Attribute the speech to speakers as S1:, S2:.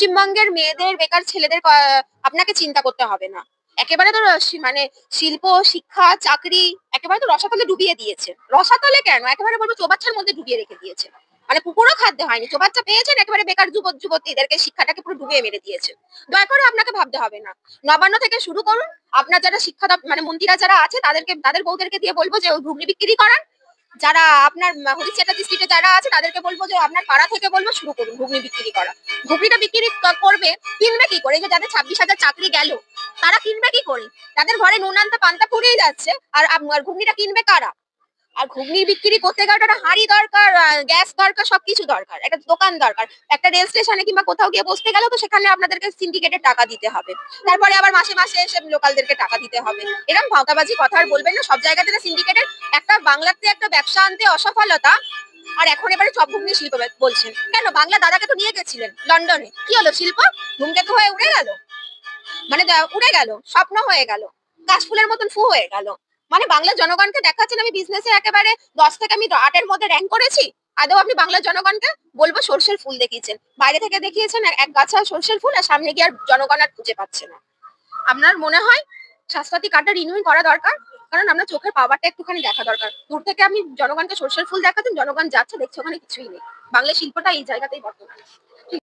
S1: পশ্চিমবঙ্গের মেয়েদের, বেকার ছেলেদের আপনাকে চিন্তা করতে হবে না। একেবারে তো মানে শিল্প, শিক্ষা, চাকরি, একেবারে তো রসাতলে ডুবিয়ে দিয়েছে। রসাতলে কেন? একেবারে বলব চোবাচ্চার মধ্যে ডুবিয়ে রেখে দিয়েছে। মানে পুকুরও খাদ্য হয়নি। চোবাচ্চা পেয়েছেন, একেবারে বেকার যুবক যুবতীদেরকে শিক্ষাটাকে পুরো ডুবিয়ে মেরে দিয়েছে। দয়া করে আপনাকে ভাবতে হবে না। নবান্ন থেকে শুরু করুন। আপনার যারা শিক্ষা মানে মন্ত্রীরা যারা আছে, তাদেরকে তাদের বউদেরকে দিয়ে বলব যে ওই ঘুগনি বিক্রি করান। যারা আপনার হরিশ চ্যাটার্জি যারা আছে, তাদেরকে বলব যে আপনার পাড়া থেকে বলব শুরু করুন ঘুগনি বিক্রি করা। ঘুগনিটা বিক্রি করবে, কিনবে কি করে? যে যাদের ছাব্বিশ হাজার চাকরি গেল, তারা কিনবে কি করে? তাদের ঘরে নুন আনতে পান্তা ফুরিয়ে যাচ্ছে, আর ঘুগনিটা কিনবে কারা? আর ঘুগনি বিক্রি করতে গেলে একটা হাঁড়ি দরকার গ্যাস দরকার, সবকিছু দরকার, একটা দোকান দরকার, একটা রেল স্টেশনে কিংবা কোথাও গিয়ে বসতে গেলেও তো সেখানে আপনাদেরকে সিন্ডিকেটের টাকা দিতে হবে। তারপরে আবার মাসে মাসে এসে লোকালদেরকে টাকা দিতে হবে। এরকম ভাওতাবাজি কথা আর বলবেন না, সব জায়গাতে সিন্ডিকেটের বাংলাতে একটা ব্যবসা আনতে অসফলতা, আর এখন এবারে চপ ঘুগনি শিল্প বলছেন। কেন? বাংলা দাদাকে তো নিয়ে গেছিলেন লন্ডনে। কি হলো শিল্প? ধূমকেতু হয়ে উড়ে গেল? মানে উড়ে গেল, স্বপ্ন হয়ে গেল কাশফুলের মতন ফু হয়ে গেল। মানে বাংলার জনগণকে দেখাচ্ছেন আমি বিজনেসে একেবারে দশ থেকে আমি আটের মধ্যে র্যাঙ্ক করেছি, আদৌ আপনি বাংলার জনগণকে বলব সর্ষের ফুল দেখিয়েছেন। বাইরে থেকে দেখিয়েছেন এক- গাছা সর্ষের ফুল, আর সামনে গিয়ে আর জনগণ আর খুঁজে পাচ্ছে না। আপনার মনে হয় স্বাস্থ্যসাথী কার্ডটা রিনিউই করা দরকার? কারণ আমরা চোখের পাওয়ারটা একটুখানি দেখা দরকার। দূর থেকে আমি জনগণকে সর্ষের ফুল দেখাতেন জনগণ যাচ্ছে, দেখছে, ওখানে কিছুই নেই। বাংলা শিল্পটা এই জায়গাতেই বর্তমান।